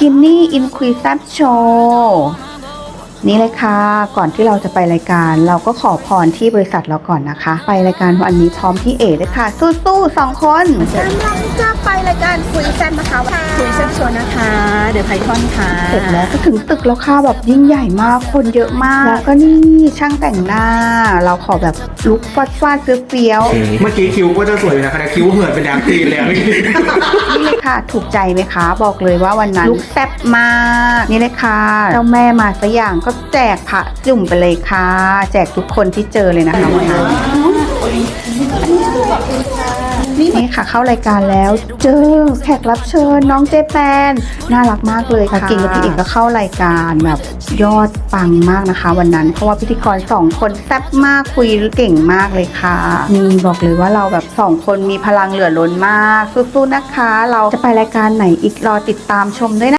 กินนี่อินคุยแซบโชว์นี่เลยค่ะ ก่อนที่เราจะไปรายการ เราก็ขอพรที่บริษัทเราก่อนนะคะ ไปรายการวันนี้พร้อมพี่เอ๋เลยค่ะ สู้ๆสองคนกำลังจะไปรายการคุยแซนนะคะคุย ชว์นะคะ เดี๋ยวไพทอนค่ะเสร็จแล้วก็ถึงตึกแล้วค่ะแบบยิ่งใหญ่มากคนเยอะมาก แล้วก็นี่ช่างแต่งหน้า เราขอแบบลุคฟาดฟาดๆเฟี้ยวๆเมื่อกี้คิ้วก็จะสวยอยู่นะคะแต่คิ้วเหินเป็นดาร์กกรีนเลยอะนี่เลยค่ะ ถูกใจไหมคะ บอกเลยว่าวันนั้นลุกแซ่บมากนี่เลยค่ะเจ้าแม่มาสักอย่างก็แจกพระจุ่มไปเลยค่ะ แจกทุกคนที่เจอเลยนะคะวันนั้ นี่ค่ะเข้ารายการแล้วเจอแขกรับเชิญน้องเจแปนน่ารักมากเลยค่ะกิ่งกับพี่เอกก็เข้ารายการแบบยอดปังมากนะคะ วันนั้นเพราะว่าพิธีกรสองคนแซ่บมากคุยเก่งมากเลยค่ะนี่บอกเลยว่าเราแบบสองคนมีพลังเหลือล้นมากสู้ๆนะคะ เราจะไปรายการไหนอีกรอติดตามชมด้วยนะ